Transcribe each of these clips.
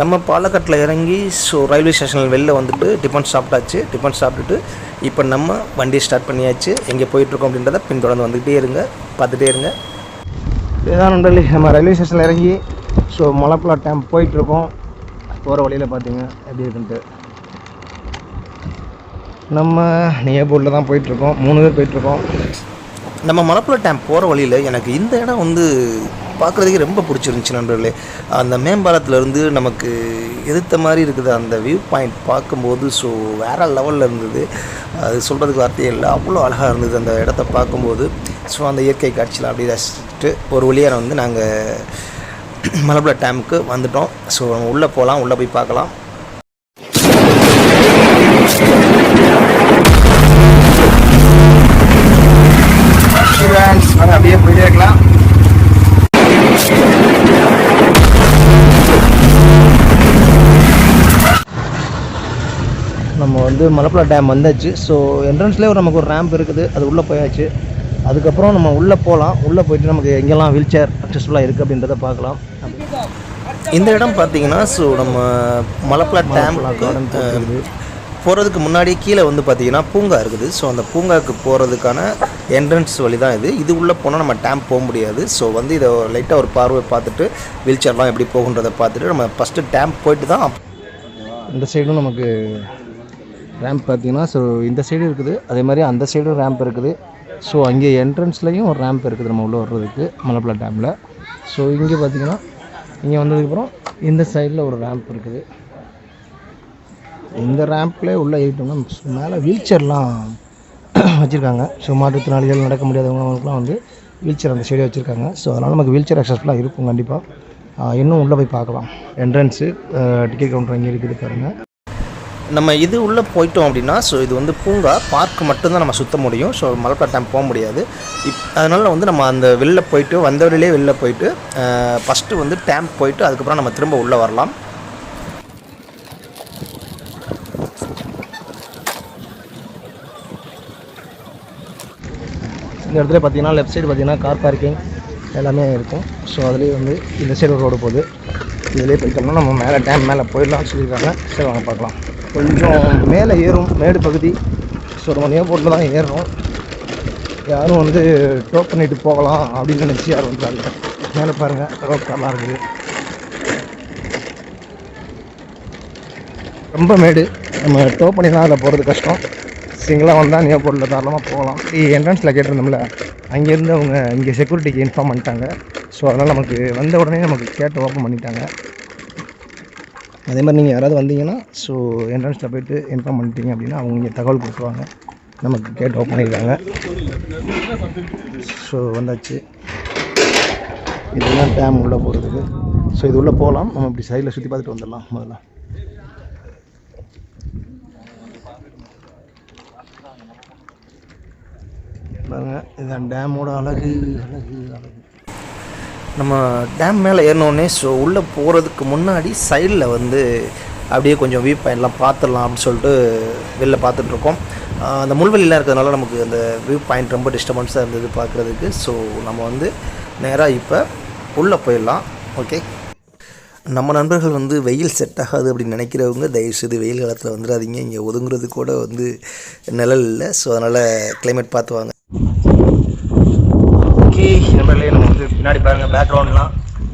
நம்ம பாலக்காட்டில் இறங்கி so railway ஸ்டேஷனில் வெளில வந்துட்டு டிஃபன் சாப்பிட்டாச்சு. டிஃபன் சாப்பிட்டுட்டு இப்போ நம்ம வண்டியை ஸ்டார்ட் பண்ணியாச்சு. எங்கே போயிட்டுருக்கோம் அப்படின்றத பின்தொடர்ந்து வந்துக்கிட்டே இருங்க. பார்த்துட்டே இருங்க. இதுதான் நண்பர்களே நம்ம ரயில்வே ஸ்டேஷனில் இறங்கி ஸோ மலப்புலா டேம் போயிட்டுருக்கோம். போகிற வழியில் பார்த்தீங்க எப்படி இருக்குன்ட்டு. நம்ம நியர்போர்டில் தான் போயிட்டுருக்கோம். மூணு பேர் போயிட்டுருக்கோம். நம்ம மலப்புழா டேம் போகிற வழியில் எனக்கு இந்த இடம் வந்து பார்க்குறதுக்கே ரொம்ப பிடிச்சிருந்துச்சி நண்பர்களே. அந்த மேம்பாலத்துலேருந்து நமக்கு எதிர்த்த மாதிரி இருக்குது அந்த வியூ பாயிண்ட் பார்க்கும்போது ஸோ வேறு லெவலில் இருந்தது. அது சொல்கிறதுக்கு வார்த்தையே இல்லை அவ்வளோ அழகாக இருந்தது அந்த இடத்த பார்க்கும்போது. ஸோ அந்த இயற்கை காட்சியில் அப்படி ரசிச்சுட்டு ஒரு வழியாக வந்து நாங்கள் மலப்புழா டேமுக்கு வந்துட்டோம். ஸோ நம்ம உள்ளே போகலாம் உள்ளே போய் பார்க்கலாம். நம்ம வந்து மலப்புழா டேம் வந்தாச்சு. ஸோ என்ட்ரன்ஸ்லேயே நமக்கு ஒரு ரேம்ப் இருக்குது. அது உள்ளே போயாச்சு. அதுக்கப்புறம் நம்ம உள்ளே போகலாம் உள்ளே போயிட்டு நமக்கு எங்கெல்லாம் வீல் சேர் அக்சஸ்ஃபுல்லாக இருக்குது அப்படின்றத பார்க்கலாம். இந்த இடம் பார்த்தீங்கன்னா ஸோ நம்ம மலப்புழா டேம் போகிறதுக்கு முன்னாடி கீழே வந்து பார்த்தீங்கன்னா பூங்கா இருக்குது. ஸோ அந்த பூங்காவுக்கு போகிறதுக்கான என்ட்ரன்ஸ் வழி தான் இது. இது உள்ளே போனால் நம்ம டேம் போக முடியாது. ஸோ வந்து இதை லைட்டாக ஒரு பார்வை பார்த்துட்டு வீல் சேர்லாம் எப்படி போகுன்றதை பார்த்துட்டு நம்ம ஃபஸ்ட்டு டேம் போயிட்டு தான் இந்த சைடும் நமக்கு ரேம்ப் பார்த்தீங்கன்னா ஸோ இந்த சைடு இருக்குது. அதே மாதிரி அந்த சைடும் ரேம்ப் இருக்குது. ஸோ அங்கே என்ட்ரன்ஸ்லேயும் ஒரு ரேம்ப் இருக்குது நம்ம உள்ளே வர்றதுக்கு மலப்புழா டேமில் ஸோ இங்கே பார்த்தீங்கன்னா இங்கே வந்ததுக்கப்புறம் இந்த சைடில் ஒரு ரேம்ப் இருக்குது. இந்த ரேம்ப்லேயே உள்ளே ஏறிட்டோம்னா மேலே வீல் சேர்லாம் வச்சுருக்காங்க. ஸோ மாற்றுத்திறனாளிகள் நடக்க முடியாதவங்களுக்குலாம் வந்து வீல் சேர் அந்த சைடே வச்சுருக்காங்க. ஸோ அதனால் நமக்கு வீல் சேர் அக்சஸ்ஃபுல்லாக இருக்கும் கண்டிப்பாக இன்னும் உள்ளே போய் பார்க்கலாம். என்ட்ரன்ஸு டிக்கெட் கவுண்டர் இங்கே இருக்குது பாருங்கள் நம்ம இது உள்ளே போயிட்டோம் அப்படின்னா ஸோ இது வந்து பூங்கா பார்க் மட்டும்தான் நம்ம சுற்ற முடியும். ஸோ மலப்பா டேம் போக முடியாது. இப் அதனால் வந்து நம்ம அந்த வெளில போயிட்டு வந்த வழியிலே வெளில போயிட்டு ஃபஸ்ட்டு வந்து டேம் போயிட்டு அதுக்கப்புறம் நம்ம திரும்ப உள்ளே வரலாம். இந்த இடத்துல பார்த்தீங்கன்னா லெஃப்ட் சைடு பார்த்தீங்கன்னா கார் பார்க்கிங் எல்லாமே இருக்கும். ஸோ அதுலேயே வந்து இந்த சைடு ரோடு போகுது. இதிலே போயிட்டோம்னா நம்ம மேலே டேம் மேலே போயிடலாம்னு சொல்லியிருக்காங்க. சரி வாங்க பார்க்கலாம். கொஞ்சம் மேலே ஏறும் மேடு பகுதி. ஸோ நம்ம ஏர்போர்ட்டில் தான் ஏறுறோம். யாரும் வந்து டோப் பண்ணிட்டு போகலாம் அப்படின்னு நினச்சி யாரும் வந்துட்டாங்க மேலே பாருங்கள் ரோட் நல்லா இருக்குது. ரொம்ப மேடு. நம்ம டோ பண்ணி தான் அதில் போகிறது கஷ்டம். சிங்கிளாக வந்தால் நியர்போர்ட்டில் தாராளமாக போகலாம். என்ட்ரன்ஸில் கேட்டிருந்தோம்ல அங்கேருந்து அவங்க இங்கே செக்யூரிட்டிக்கு இன்ஃபார்ம் பண்ணிட்டாங்க. ஸோ அதனால் நமக்கு வந்த உடனே நமக்கு கேட்டு ஓப்பன் பண்ணிட்டாங்க. அதே மாதிரி நீங்கள் யாராவது வந்தீங்கன்னா ஸோ என்ட்ரன்ஸில் போயிட்டு இன்ஃபார்ம் பண்ணிட்டீங்க அப்படின்னா அவங்க இங்கே தகவல் கொடுத்துருவாங்க. நமக்கு கேட் ஓப்பன் பண்ணியிருக்காங்க. ஸோ வந்தாச்சு. இதெல்லாம் டேம் உள்ளே போகிறதுக்கு ஸோ இது உள்ளே போகலாம். நம்ம இப்படி சைடில் சுற்றி பார்த்துட்டு வந்துடலாம் முதல்ல. பாருங்க இதுதான் டேமோட அழகு அழகு அழகு. நம்ம டேம் மேலே ஏறினோடனே ஸோ உள்ளே போகிறதுக்கு முன்னாடி சைடில் வந்து அப்படியே கொஞ்சம் வியூ பாயிண்ட்லாம் பார்த்துடலாம் அப்படின்னு சொல்லிட்டு வெளில பார்த்துட்ருக்கோம் அந்த முள்வெளிலாம் இருக்கிறதுனால நமக்கு அந்த வியூ பாயிண்ட் ரொம்ப டிஸ்டர்பன்ஸாக இருந்தது பார்க்குறதுக்கு. ஸோ நம்ம வந்து நேராக இப்போ உள்ளே போயிடலாம். ஓகே நம்ம நண்பர்கள் வந்து வெயில் செட் ஆகாது அப்படின்னு நினைக்கிறவங்க தயவுசெய்து வெயில் காலத்தில் வந்துடாதீங்க. இங்கே ஒதுங்குறது கூட வந்து நிழல் இல்லை. ஸோ அதனால் கிளைமேட் பார்த்து வாங்க ஓகே நண்பர்களே நம்ம வந்து பின்னாடி பாருங்கள் பேக்ரவுண்ட்லாம்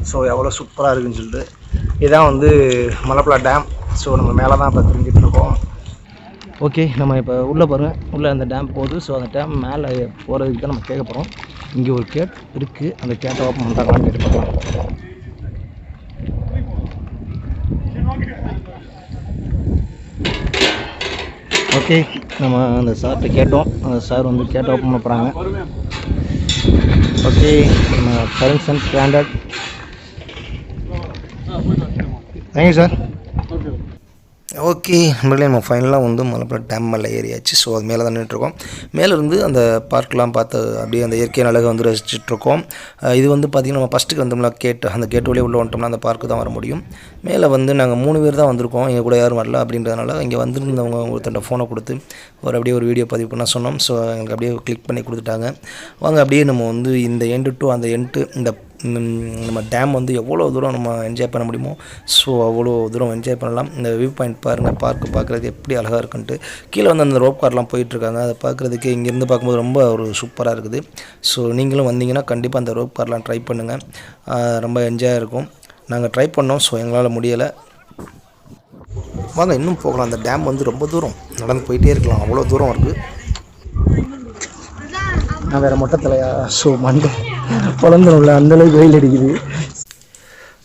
ஸோ எவ்வளோ சூப்பராக இருக்குன்னு சொல்லிட்டு. இதுதான் வந்து மலப்பலா டேம் ஸோ நம்ம மேலே தான் இப்போ தெரிஞ்சிட்டு இருக்கோம். ஓகே நம்ம இப்போ உள்ளே பாருங்கள் உள்ளே அந்த டேம் போகுது. ஸோ அந்த டேம் மேலே போகிறதுக்கு தான் நம்ம கேட்க போகிறோம் இங்கே ஒரு கேட் இருக்குது அந்த கேட்டை ஓப்பன் பண்ணுறாங்களான்னு கேட்டு பார்க்கலாம். ஓகே நம்ம அந்த சார்கிட்ட கேட்டோம். அந்த சார் வந்து கேட்டை ஓப்பன் பண்ண போகிறாங்க ஓகே நம்ம கரன்ஸ் and standard thank you sir okay நம்மளே நம்ம ஃபைனலாக வந்து மலைப்பட டேம் மேலே ஏறியாச்சு. ஸோ அது மேலே தான் நின்றுட்டுருக்கோம் மேலேருந்து அந்த பார்க்கெலாம் பார்த்து அப்படியே அந்த இயற்கை அழகை வந்து ரசிச்சிட்ருக்கோம் இது வந்து பார்த்திங்கன்னா நம்ம ஃபஸ்ட்டுக்கு வந்தோம்னா கேட் அந்த கேட் வழியே உள்ளே வந்துட்டோம்னா அந்த பார்க்கு தான் வர முடியும். மேலே வந்து நாங்கள் மூணு பேர் தான் வந்திருக்கோம். எங்கள் கூட யாரும் வரல அப்படின்றதுனால இங்கே வந்திருந்தவங்க ஒருத்தண்ட ஃபோனை கொடுத்து ஒரு அப்படியே ஒரு வீடியோ பதிவு பண்ண சொன்னோம். ஸோ எங்களுக்கு அப்படியே கிளிக் பண்ணி கொடுத்துட்டாங்க. வாங்க அப்படியே நம்ம வந்து இந்த எண்டு டு அந்த எண்டு இந்த நம்ம டேம் வந்து எவ்வளோ தூரம் நம்ம என்ஜாய் பண்ண முடியுமோ ஸோ அவ்வளோ தூரம் என்ஜாய் பண்ணலாம். இந்த வியூ பாயிண்ட் பாருங்கள் பார்க்கு பார்க்குறதுக்கு எப்படி அழகாக இருக்குன்ட்டு. கீழே வந்து அந்த ரோப் கார்லாம் போயிட்டுருக்காங்க அதை பார்க்குறதுக்கு இங்கேருந்து பார்க்கும்போது ரொம்ப ஒரு சூப்பராக இருக்குது. ஸோ நீங்களும் வந்தீங்கன்னா கண்டிப்பாக அந்த ரோப் கார்லாம் ட்ரை பண்ணுங்கள் ரொம்ப என்ஜாயாக இருக்கும். நாங்கள் ட்ரை பண்ணோம் ஸோ எங்களால் முடியலை. வாங்க இன்னும் போகலாம். அந்த டேம் வந்து ரொம்ப தூரம் நடந்து போயிட்டே இருக்கலாம். அவ்வளோ தூரம் இருக்குது நான் வேறு மொட்டத்தலையா ஸோ மண்டை குழந்தைல அந்தளவுக்கு வெயில் அடிக்குது.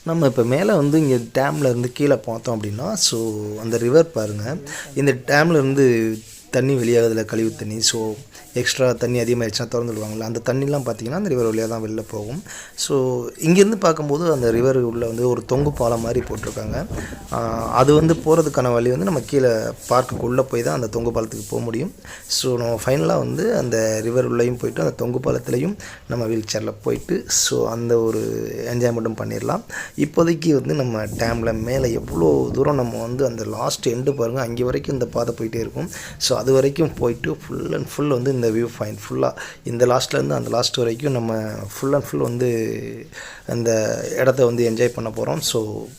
நம்ம இப்போ மேலே வந்து இங்கே டேமில் இருந்து கீழே பார்த்தோம் அப்படின்னா ஸோ அந்த ரிவர் பாருங்கள் இந்த டேமில் இருந்து தண்ணி வெளியாகுதுல கழிவு தண்ணி. ஸோ எக்ஸ்ட்ரா தண்ணி அதிகமாகிடுச்சுன்னா திறந்து விடுவாங்களா அந்த தண்ணிலாம் பார்த்திங்கன்னா அந்த ரிவர் வழியாக தான் வெளில போகும். ஸோ இங்கேருந்து பார்க்கும்போது அந்த ரிவர் உள்ளே வந்து ஒரு தொங்கு பாலம் மாதிரி போட்டிருக்காங்க. அது வந்து போகிறதுக்கான வழி வந்து நம்ம கீழே பார்க்குக்குள்ளே போய் தான் அந்த தொங்கு பாலத்துக்கு போக முடியும். ஸோ நம்ம ஃபைனலாக வந்து அந்த ரிவர் உள்ளேயும் போயிட்டு அந்த தொங்கு பாலத்துலேயும் நம்ம வீல் சேரில் போயிட்டு ஸோ அந்த ஒரு என்ஜாய்மெண்ட்டும் பண்ணிடலாம் இப்போதைக்கு வந்து நம்ம டேமில் மேலே எவ்வளோ தூரம் நம்ம வந்து அந்த லாஸ்ட் எண்டு பாருங்கள் அங்கே வரைக்கும் இந்த பாதை போயிட்டே இருக்கும். ஸோ அது வரைக்கும் போயிட்டு ஃபுல் அண்ட் ஃபுல் வந்து இந்த வியூ பாயிண்ட் ஃபுல்லாக இந்த லாஸ்ட்லேருந்து அந்த லாஸ்ட் வரைக்கும் நம்ம ஃபுல் அண்ட் ஃபுல் வந்து அந்த இடத்த வந்து என்ஜாய் பண்ண போகிறோம் ஸோ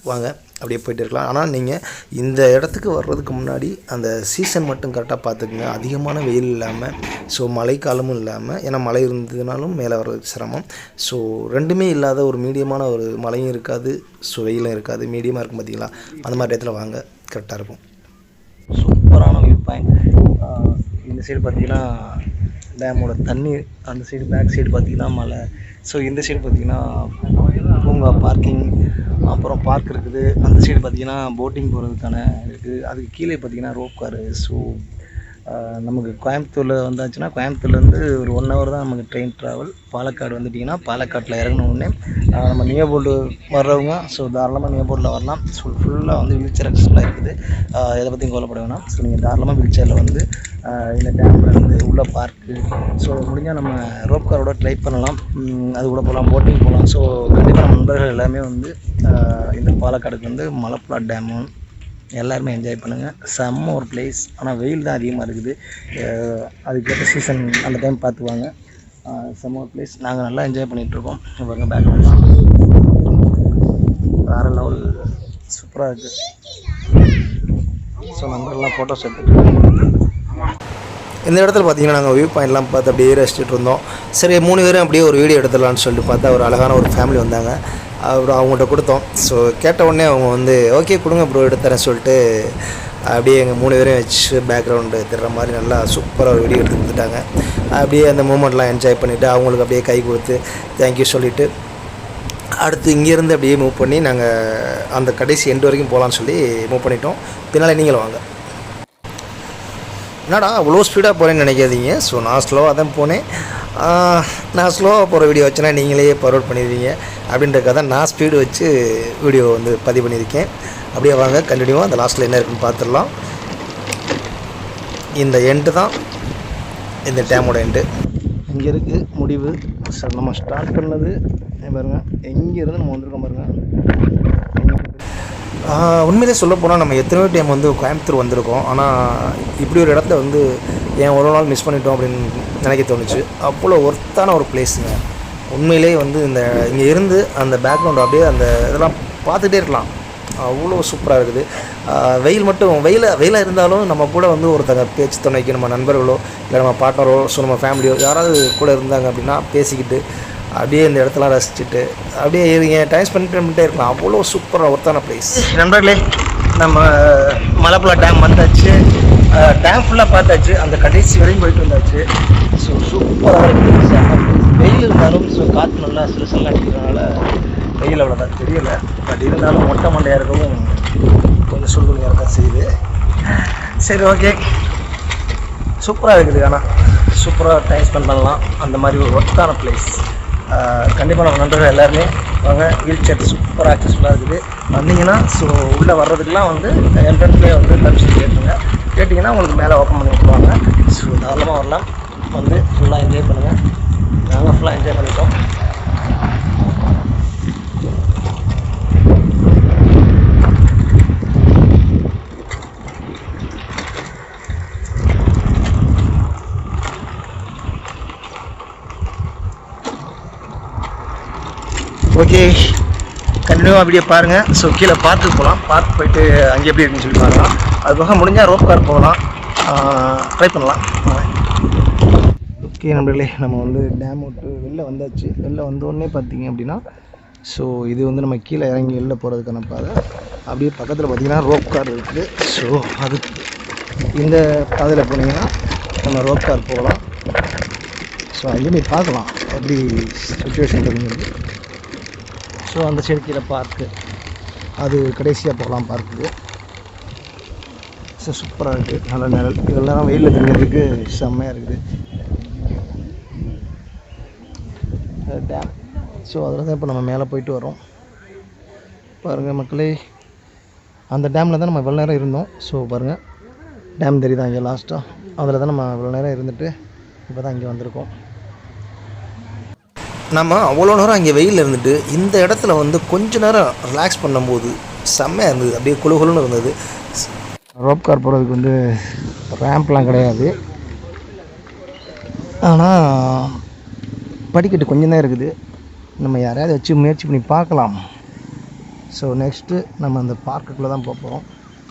வாங்க அப்படியே போயிட்டு இருக்கலாம். ஆனால் நீங்கள் இந்த இடத்துக்கு வர்றதுக்கு முன்னாடி அந்த சீசன் மட்டும் கரெக்டாக பார்த்துக்குங்க. அதிகமான வெயில் இல்லாமல் ஸோ மழைக்காலமும் இல்லாமல் ஏன்னா மழை இருந்ததுனாலும் மேலே வர்றதுக்கு சிரமம். ஸோ ரெண்டுமே இல்லாத ஒரு மீடியமான ஒரு மழையும் இருக்காது ஸோ வெயிலும் இருக்காது. மீடியமாக இருக்கும் பார்த்தீங்களா அந்த மாதிரி இடத்துல வாங்க கரெக்டாக இருக்கும். ஸோ சூப்பரான வியூ பாயிண்ட். இந்த சைடு பார்த்தீங்கன்னா டேமோட தண்ணி அந்த சைடு பேக் சைடு பார்த்தீங்கன்னா மலை ஸோ இந்த சைடு பார்த்தீங்கன்னா பூங்கா பார்க்கிங் அப்புறம் பார்க் இருக்குது. அந்த சைடு பார்த்தீங்கன்னா போட்டிங் போகிறதுக்கான இருக்குது அதுக்கு கீழே பார்த்தீங்கன்னா ரோப் காரு ஸோ நமக்கு கோயம்புத்தூரில் வந்தாச்சுன்னா கோயம்புத்தூர்லேருந்து ஒரு ஒன் ஹவர் தான் நமக்கு ட்ரெயின் ட்ராவல் பாலக்காடு வந்துட்டிங்கன்னா பாலக்காட்டில் இறங்கின உடனே. நம்ம நியர்போர்டு வர்றவங்க ஸோ தாராளமாக நியர்போர்டில் வரலாம். ஸோ ஃபுல்லாக வந்து வீல் சேர் அக்சஸ்ஃபுல்லாக இருக்குது எதை பற்றியும் கவலைப்பட வேணாம். ஸோ நீங்கள் தாராளமாக வீல் சேரில் வந்து இந்த டேமில் வந்து உள்ள பார்க்கு ஸோ முடிஞ்சால் நம்ம ரோப் காரோட ட்ரை பண்ணலாம். அது கூட போகலாம் போட்டிங் போகலாம் ஸோ கண்டிப்பாக நம்ம நண்பர்கள் எல்லாமே வந்து இந்த பாலக்காடுக்கு வந்து மலப்புழா டேமு எல்லாருமே என்ஜாய் பண்ணுங்கள் செம்ம ஒரு பிளேஸ் ஆனால் வெயில் தான் அதிகமாக இருக்குது. அதுக்கேற்ற சீசன் அந்த டைம் பார்த்துக்குவாங்க செம்ம ஒரு பிளேஸ் நாங்கள் நல்லா என்ஜாய் பண்ணிகிட்ருக்கோம் பாருங்க பேக் வேறு லெவல் சூப்பராக இருக்குது ஸோ நண்பர்கள்லாம் ஃபோட்டோஸ் எடுத்துகிட்டு இந்த இடத்துல பார்த்தீங்கன்னா நாங்கள் வியூ பாயிண்ட்லாம் பார்த்து அப்படியே ரசிச்சுட்டு இருந்தோம். சரி மூணு பேரும் அப்படியே ஒரு வீடியோ எடுத்துடலான்னு சொல்லிட்டு பார்த்தா ஒரு அழகான ஒரு ஃபேமிலி வந்தாங்க. அப்புறம் அவங்கள்ட்ட கொடுத்தோம். ஸோ கேட்ட உடனே அவங்க வந்து ஓகே கொடுங்க ப்ரோ எடுத்துறேன் சொல்லிட்டு அப்படியே எங்கள் மூணு பேரையும் வச்சு பேக்ரவுண்டு தர்ற மாதிரி நல்லா சூப்பராக ஒரு வீடியோ எடுத்து கொடுத்துட்டாங்க. அப்படியே அந்த மூமெண்ட்லாம் என்ஜாய் பண்ணிவிட்டு அவங்களுக்கு அப்படியே கை கொடுத்து தேங்க்யூ சொல்லிவிட்டு அடுத்து இங்கேருந்து அப்படியே மூவ் பண்ணி நாங்கள் அந்த கடைசி எண்டு வரைக்கும் போகலான்னு சொல்லி மூவ் பண்ணிட்டோம். பின்னால் நீங்களும் வாங்க. என்னடா அவ்வளோ ஸ்பீடாக போகிறேன்னு நினைக்காதீங்க. ஸோ நான் ஸ்லோவாக தான் போனேன். நான் ஸ்லோவாக போகிற வீடியோ வச்சுன்னா நீங்களே பரோட் பண்ணிடுவீங்க. அப்படின்றக்காக தான் நான் ஸ்பீடு வச்சு வீடியோ வந்து பதிவு பண்ணியிருக்கேன். அப்படியே வாங்க கண்டினியூவாக அந்த லாஸ்ட்டில் என்ன இருக்குன்னு பார்த்துடலாம். இந்த எண்டு தான் இந்த டேமோட எண்டு இங்கே இருக்குது முடிவு. சார் நம்ம ஸ்டார்ட் பண்ணது இங்க பாருங்க. எங்கேருந்து நம்ம வந்திருக்கோம் பாருங்க. ஆஹ் உண்மையிலே சொல்ல போனால் நம்ம எத்தனையோ டைம் வந்து கோயம்புத்தூர் வந்திருக்கோம். ஆனால் இப்படி ஒரு இடத்துல வந்து ஏன் ஒரு நாள் மிஸ் பண்ணிட்டோம் அப்படின்னு நினைக்க தோணுச்சு. அவ்வளோ ஒர்த்தான ஒரு பிளேஸுங்க உண்மையிலே வந்து இந்த இங்கே இருந்து அந்த பேக்ரவுண்ட் அப்படியே அந்த இதெல்லாம் பார்த்துட்டே இருக்கலாம். அவ்வளோ சூப்பராக இருக்குது. வெயில் மட்டும் வெயில் வெயிலாக இருந்தாலும் நம்ம கூட வந்து ஒருத்தங்க பேச்சு துணைக்கு நம்ம நண்பர்களோ இல்லை நம்ம பார்ட்னரோ ஸோ நம்ம ஃபேமிலியோ யாராவது கூட இருந்தாங்க அப்படின்னா பேசிக்கிட்டு அப்படியே இந்த இடத்தெல்லாம் ரசிச்சுட்டு அப்படியே இருங்க டைம் ஸ்பெண்ட் பண்ணிட்டே இருக்கலாம். அவ்வளோ சூப்பராக ஒருத்தான பிளேஸ் நண்பர்களே நம்ம மலைப்புழா டேம் வந்தாச்சு. டேம் ஃபுல்லாக பார்த்தாச்சு. அந்த கடைசி வரையும் போயிட்டு வந்தாச்சு. ஸோ சூப்பராக இருக்குது. வெயில் இருந்தாலும் ஸோ காற்று நல்லா சில அடிக்கிறதுனால வெயில் அவ்வளோதான் தெரியல. பட் இருந்தாலும் மொட்டை மண்டையாக இருக்கவும் கொஞ்சம் சூழ்நிலையாக இருக்கா செய்யுது. சரி ஓகே சூப்பராக இருக்குது ஆனால் சூப்பராக டைம் ஸ்பெண்ட் பண்ணலாம். அந்த மாதிரி ஒரு ஒர்க்கான பிளேஸ் கண்டிப்பாக நம்ம நண்பர்கள் எல்லாருமே வாங்க. வீல் சேர் சூப்பராக ஆக்சஸ்ஃபுல்லாக இருக்குது. வந்தீங்கன்னா ஸோ உள்ளே வர்றதுக்கெலாம் வந்து என்ட்ரன்ஸ்லேயே வந்து பர்மிஷன் கேட்டுருங்க. கேட்டிங்கன்னா உங்களுக்கு மேலே ஓப்பன் பண்ணி விட்டுருவாங்க. ஸோ தாராளமாக வரலாம். வந்து ஃபுல்லாக என்ஜாய் பண்ணுங்கள் நாங்கள் ஃபுல்லாக என்ஜாய் பண்ணிட்டோம் ஓகே கண்டினியூவாக அப்படியே பாருங்கள் ஸோ கீழே பார்க்கு போகலாம். பார்க் போயிட்டு அங்கே எப்படி இருக்குன்னு சொல்லி பார்க்கலாம். அது போக முடிஞ்சால் ரோப் கார் போகலாம் ட்ரை பண்ணலாம். ஓகே நம்மளே நம்ம வந்து டேம் விட்டு வெளில வந்தாச்சு. வெளில வந்தோடனே பார்த்தீங்க அப்படின்னா ஸோ இது வந்து நம்ம கீழே இறங்கி வெளில போகிறதுக்கான பாதை. அப்படியே பக்கத்தில் பார்த்தீங்கன்னா ரோப் கார் இருக்குது. ஸோ அது இந்த பாதையில் போனீங்கன்னா நம்ம ரோப் கார் போகலாம். ஸோ அங்கேயுமே பார்க்கலாம். அப்படி சுச்சுவேஷன் இருக்குங்கிறது ஸோ அந்த சைடு கீழே பார்க்கு அது கடைசியாக போகலாம் பார்க்குக்கு ஸோ சூப்பராக இருக்குது நல்ல நிழல். இதெல்லாம் வெயிலில் தெரிஞ்சதுக்கு செம்மையாக இருக்குது. டேம் ஸோ அதில் தான் இப்போ நம்ம மேலே போயிட்டு வரோம் பாருங்கள் மக்களே அந்த டேமில் தான் நம்ம இவ்வளோ நேரம் இருந்தோம். ஸோ பாருங்கள் டேம் தெரியுதா இங்கே லாஸ்ட்டாக அதில் தான் நம்ம இவ்வளோ நேரம் இருந்துட்டு இப்போ தான் இங்கே வந்திருக்கோம். நம்ம அவ்வளோ நேரம் அங்கே வெயில் இருந்துட்டு இந்த இடத்துல வந்து கொஞ்ச நேரம் ரிலாக்ஸ் பண்ணும்போது செம்மையாக இருந்தது. அப்படியே குளு இருந்தது. ரோப் கார் போகிறதுக்கு வந்து ரேம்ப்லாம் கிடையாது. ஆனால் படிக்கட்டு கொஞ்சம் தான் இருக்குது. நம்ம யாரையாவது வச்சு முயற்சி பண்ணி பார்க்கலாம். ஸோ நெக்ஸ்ட்டு நம்ம அந்த பார்க்குக்குள்ளே தான் போகிறோம்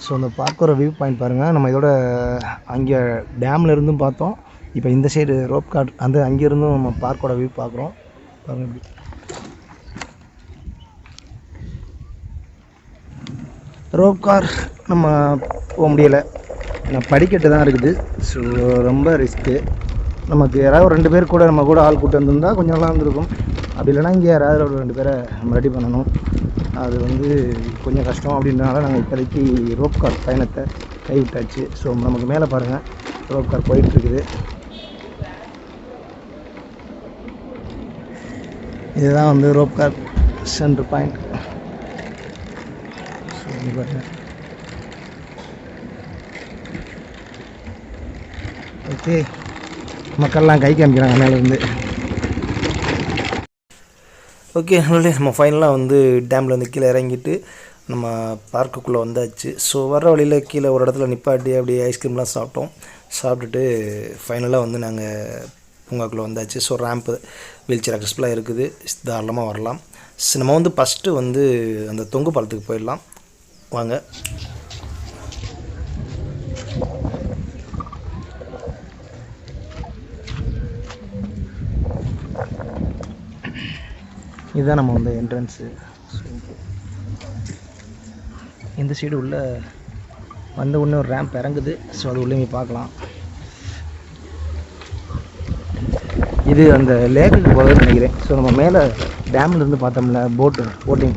ஸோ அந்த பார்க்கோட வியூ பாயிண்ட் பாருங்கள் நம்ம இதோட அங்கே டேமில் இருந்தும் பார்த்தோம். இப்போ இந்த சைடு ரோப் காட் அந்த அங்கேருந்தும் நம்ம பார்க்கோட வியூ பார்க்குறோம். பாருங்கள் இப்படி. ரோப் கார் நம்ம போக முடியலை. ஆனால் படிக்கட்டு தான் இருக்குது. ஸோ ரொம்ப ரிஸ்க்கு நமக்கு யாராவது ரெண்டு பேர் கூட நம்ம கூட ஆள் கூட்டு வந்திருந்தா கொஞ்சம் நல்லா இருந்திருக்கும். அப்படி இல்லைன்னா இங்கே யாராவது ஒரு ரெண்டு பேரை நம்ம ரெடி பண்ணணும். அது வந்து கொஞ்சம் கஷ்டம் அப்படின்றனால நாங்கள் இப்போதைக்கு ரோப் கார் பயணத்தை கைவிட்டாச்சு. ஸோ நமக்கு மேலே பாருங்கள் ரோப் கார் போயிட்டுருக்குது. இதுதான் வந்து rope car centre point. So இங்க பாருங்க. ஓகே மக்கள்லாம் கை காமிக்கிறாங்க மேலேருந்து. ஓகே நல்ல நம்ம ஃபைனலாக வந்து டேமில் வந்து கீழே இறங்கிட்டு நம்ம பார்க்குக்குள்ளே வந்தாச்சு. ஸோ வர வழியில் கீழே ஒரு இடத்துல நிப்பாட்டி அப்படியே ஐஸ்கிரீம்லாம் சாப்பிட்டோம். சாப்பிட்டுட்டு ஃபைனலாக வந்து நாங்கள் பூங்காக்குள்ளே வந்தாச்சு. ஸோ ரேம்ப்பு வீல் சேர் அக்சஸ்ஃபுல்லாக இருக்குது. தாராளமாக வரலாம். ஸோ நம்ம வந்து ஃபஸ்ட்டு வந்து அந்த தொங்கு பாலத்துக்கு போயிடலாம். வாங்க. இதுதான் நம்ம வந்து என்ட்ரன்ஸு இந்த சைடு உள்ள வந்த உடனே ஒரு ரேம்ப் இறங்குது. ஸோ அது உள்ளே போய் பார்க்கலாம். இது அந்த லேக்குக்கு போகிறதுன்னு நினைக்கிறேன். ஸோ நம்ம மேலே டேம்லேருந்து பார்த்தோம்ல போட்டு போட்டிங்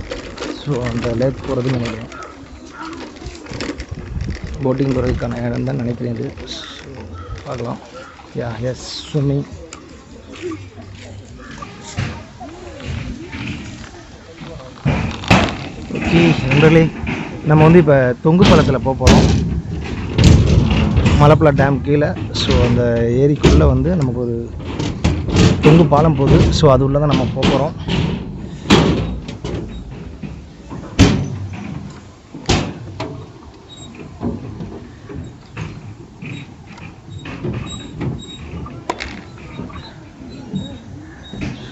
ஸோ அந்த லேக் போகிறது நினைக்கிறேன். போட்டிங் போகிறதுக்கான இடம் தான் நினைக்கிறேன் இது. ஸோ பார்க்கலாம். யா எஸ் ஸ்விம்மிங் ஓகே நண்பர்களே நம்ம வந்து இப்போ தொங்கு பாலத்தில் போக போகிறோம் மலப்பலா டேம் கீழே. ஸோ அந்த ஏரிக்குள்ளே வந்து நமக்கு ஒரு தொங்கு பாலம் போகுது. ஸோ அது உள்ள தான் நம்ம போக போகிறோம்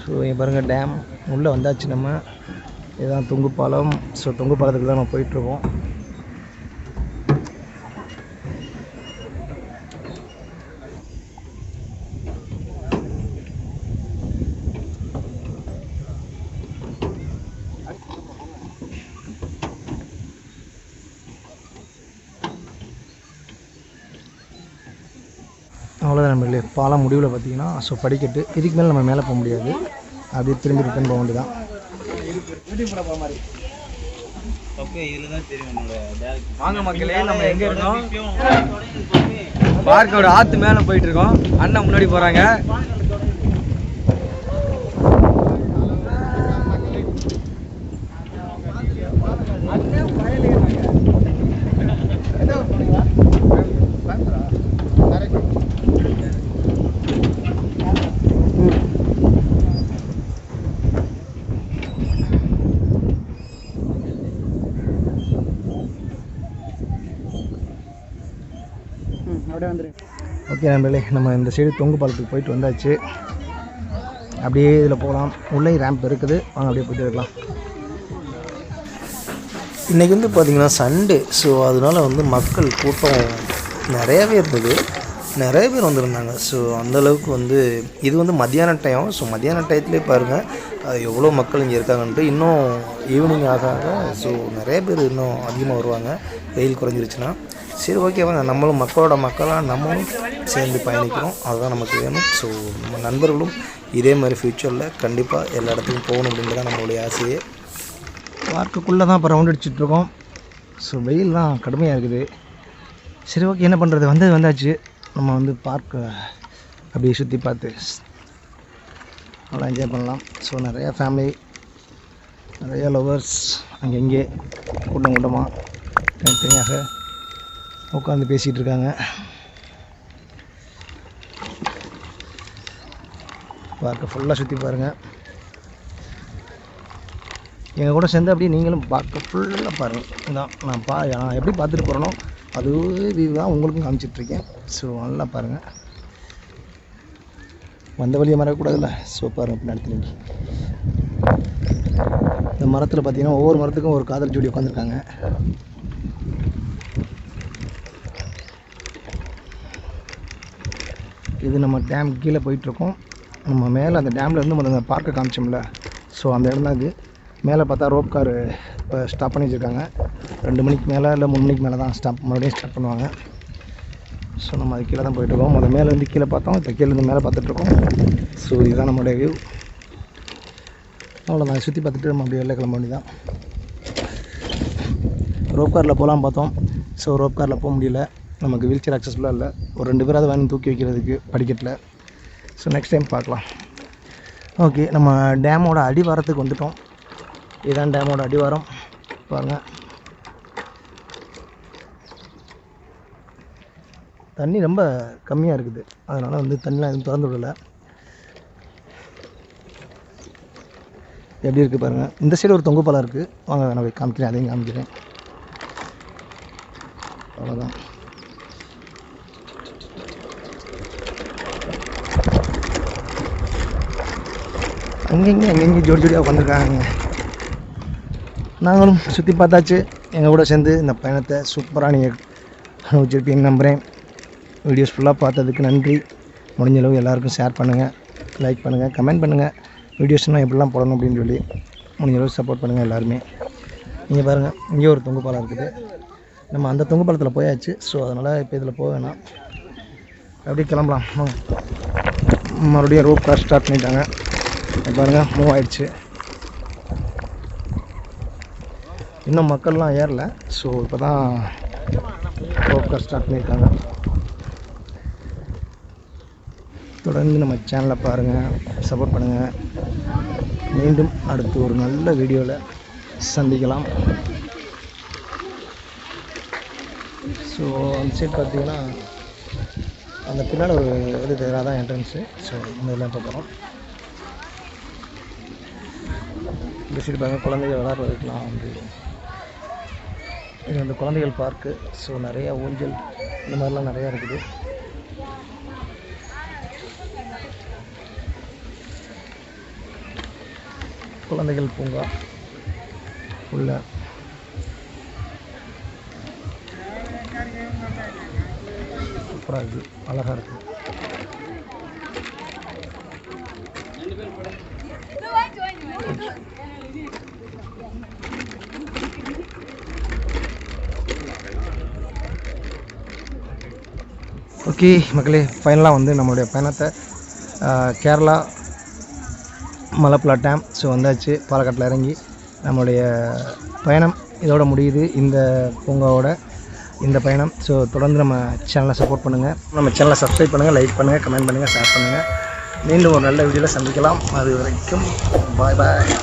ஸோ இங்கே பாருங்கள் டேம் உள்ளே வந்தாச்சு நம்ம. இதுதான் தொங்கு பாலம் ஸோ தொங்கு பாலத்துக்கு தான் நம்ம போயிட்டுருக்கோம். அவ்வளோதான் நம்ம பாலம் முடிவில் பார்த்தீங்கன்னா ஸோ படிக்கட்டு இதுக்கு மேலே நம்ம மேலே போக முடியாது. அப்படியே திரும்பி ரிட்டர்ன் போக வேண்டியதான் வாங்க மக்களே நம்ம எங்க இருக்கோம்? பார்க்கோட ஆத்து மேல போயிட்டு இருக்கோம். அண்ணன் முன்னாடி போறாங்க. ஓகே நண்பர்களே நம்ம இந்த சைடு தொங்கு பாலத்துக்கு போயிட்டு வந்தாச்சு. அப்படியே இதில் போகலாம். உள்ளே ரேம்ப் இருக்குது. வாங்க அப்படியே போயிட்டு இருக்கலாம். இன்றைக்கி வந்து பார்த்திங்கன்னா சண்டே ஸோ அதனால் வந்து மக்கள் கூட்டம் நிறையாவே இருந்தது. நிறைய பேர் வந்திருந்தாங்க. ஸோ அந்தளவுக்கு வந்து இது வந்து மத்தியான டைம் ஸோ மத்தியான டயத்துலேயே பாருங்கள் எவ்வளோ மக்கள் இங்கே இருக்காங்கன்ட்டு இன்னும் ஈவினிங் ஆக ஆக ஸோ நிறைய பேர் இன்னும் அதிகமாக வருவாங்க. வெயில் குறைஞ்சிருச்சுன்னா. சரி ஓகே நம்மளும் மக்களோட மக்களாக நம்மளும் சேர்ந்து பயணிக்கிறோம். அதுதான் நமக்கு வேணும். ஸோ நம்ம நண்பர்களும் இதே மாதிரி ஃப்யூச்சரில் கண்டிப்பாக எல்லா இடத்துக்கும் போகணும் அப்படின்றதான் நம்மளுடைய ஆசையே. பார்க்குக்குள்ளே தான் இப்போ ரவுண்ட் அடிச்சிட்ருக்கோம் ஸோ வெயிலெலாம் கடுமையாக இருக்குது. சரி ஓகே என்ன பண்ணுறது வந்தது வந்தாச்சு. நம்ம வந்து பார்க்கை அப்படியே சுற்றி பார்த்து நல்லா என்ஜாய் பண்ணலாம். ஸோ நிறையா ஃபேமிலி நிறையா லவர்ஸ் அங்கே இங்கே கூட்டம் கூட்டமாக தனித்தனியாக உட்காந்து பேசிகிட்டு இருக்காங்க பார்க்க ஃபுல்லாக சுற்றி பாருங்கள் எங்கள் கூட சேர்ந்து அப்படியே நீங்களும் பார்க்க ஃபுல்லாக பாருங்கள் இதான் நான் பா நான் எப்படி பார்த்துட்டு போகிறேனோ அதுவே வியூ தான் உங்களுக்கும் காமிச்சிட்ருக்கேன். ஸோ நல்லா பாருங்கள் வந்த வழியை மறக்கக்கூடாதுல்ல? ஸோ பாருங்கள் பின்னாடி திரும்பி இந்த மரத்தில் பார்த்தீங்கன்னா ஒவ்வொரு மரத்துக்கும் ஒரு காதல் ஜோடி உட்காந்துருக்காங்க இது நம்ம டேம் கீழே போயிட்டுருக்கோம். நம்ம மேலே அந்த டேமில் இருந்து பார்க்க பார்க்கை காமிச்சோம்ல. ஸோ அந்த இடம் தான் இது. மேலே பார்த்தா ரோப் கார் இப்போ ஸ்டாப் பண்ணி வச்சுருக்காங்க ரெண்டு மணிக்கு மேலே இல்லை மூணு மணிக்கு மேலே தான் ஸ்டாப் மறுபடியும் ஸ்டார்ட் பண்ணுவாங்க. ஸோ நம்ம அது கீழே தான் போயிட்டுருக்கோம். முதல்ல மேலே இருந்து கீழே பார்த்தோம். இப்போ கீழேருந்து மேலே பார்த்துட்ருக்கோம் ஸோ இதுதான் நம்மளுடைய வியூ அவ்வளோதான் சுற்றி பார்த்துட்டு நம்ம அப்படியே வெளில கிளம்ப வேண்டியதான் ரோப் காரில் போகலாம் பார்த்தோம். ஸோ ரோப் காரில் போக முடியல. நமக்கு வீல் சேர் அக்சஸ்ஃபுல்லாக இல்லை. ஒரு ரெண்டு பேராவது வேணும் தூக்கி வைக்கிறதுக்கு படிக்கட்டில். ஸோ நெக்ஸ்ட் டைம் பார்க்கலாம். ஓகே நம்ம டேமோட அடிவாரத்துக்கு வந்துட்டோம். இதுதான் டேமோட அடிவாரம். பாருங்கள் தண்ணி ரொம்ப கம்மியாக இருக்குது. அதனால் வந்து தண்ணிலாம் எதுவும் திறந்து விடலை. எப்படி இருக்குது பாருங்கள் இந்த சைடு ஒரு தொங்கு பழம் இருக்குது வாங்க நான் போய் காமிக்கிறேன். அதையும் காமிக்கிறேன். அவ்வளோதான் அங்கங்கே அங்கங்கே ஜோடி ஜோடியாக உட்காந்துருக்காங்க நாங்களும் சுற்றி பார்த்தாச்சு. எங்கள் கூட சேர்ந்து இந்த பயணத்தை சூப்பராக நீங்கள் அனுபவிச்சிருப்பீங்க நம்புகிறேன் வீடியோஸ் ஃபுல்லாக பார்த்ததுக்கு நன்றி. முடிஞ்ச அளவு எல்லாருக்கும் ஷேர் பண்ணுங்கள் லைக் பண்ணுங்கள் கமெண்ட் பண்ணுங்கள் வீடியோஸ்னால் எப்படிலாம் போடணும் அப்படின்னு சொல்லி முடிஞ்ச அளவு சப்போர்ட் பண்ணுங்கள் எல்லாருமே. நீங்கள் பாருங்கள் இங்கே ஒரு தொங்கு பாலம் இருக்குது. நம்ம அந்த தொங்கு பாலத்தில் போயாச்சு. ஸோ அதனால் இப்போ இதில் போக வேணாம். அப்படியே கிளம்பலாம். மறுபடியும் ரோப் கார் ஸ்டார்ட் பண்ணிட்டாங்க. பாருங்க மூவ் ஆயிடுச்சு. இன்னும் மக்கள்லாம் ஏறல. ஸோ இப்போ தான் ரோப் ஸ்டார்ட் பண்ணியிருக்காங்க. தொடர்ந்து நம்ம சேனலை பாருங்கள் சப்போர்ட் பண்ணுங்கள் மீண்டும் அடுத்து ஒரு நல்ல வீடியோவில் சந்திக்கலாம். ஸோ அந்த சைட் பார்த்தீங்கன்னா அந்த பின்னாடி ஒரு இது தான் என்ட்ரன்ஸு ஸோ இந்த இதெல்லாம் இப்போ போகிறோம் இந்த குழந்தைகள் பாருங்க குழந்தைகள் விளாட்றதுக்கெலாம் வந்து இது வந்து குழந்தைகள் பார்க்கு ஸோ நிறையா ஊஞ்சல் இந்த மாதிரிலாம் நிறையா இருக்குது. குழந்தைகள் பூங்கா உள்ள. சூப்பராக இருக்குது அழகாக இருக்குது ஓகே மக்களே ஃபைனலாக வந்து நம்மளுடைய பயணத்தை கேரளா மலப்புலா டேம் ஸோ வந்தாச்சு பாலக்காட்டில் இறங்கி நம்மளுடைய பயணம் இதோட முடியுது இந்த பூங்காவோட இந்த பயணம். ஸோ தொடர்ந்து நம்ம சேனலை சப்போர்ட் பண்ணுங்கள் நம்ம சேனலை சப்ஸ்கிரைப் பண்ணுங்கள் லைக் பண்ணுங்கள் கமெண்ட் பண்ணுங்கள் ஷேர் பண்ணுங்கள் மீண்டும் ஒரு நல்ல வீடியோவில் சந்திக்கலாம். அது வரைக்கும் பாய் பாய்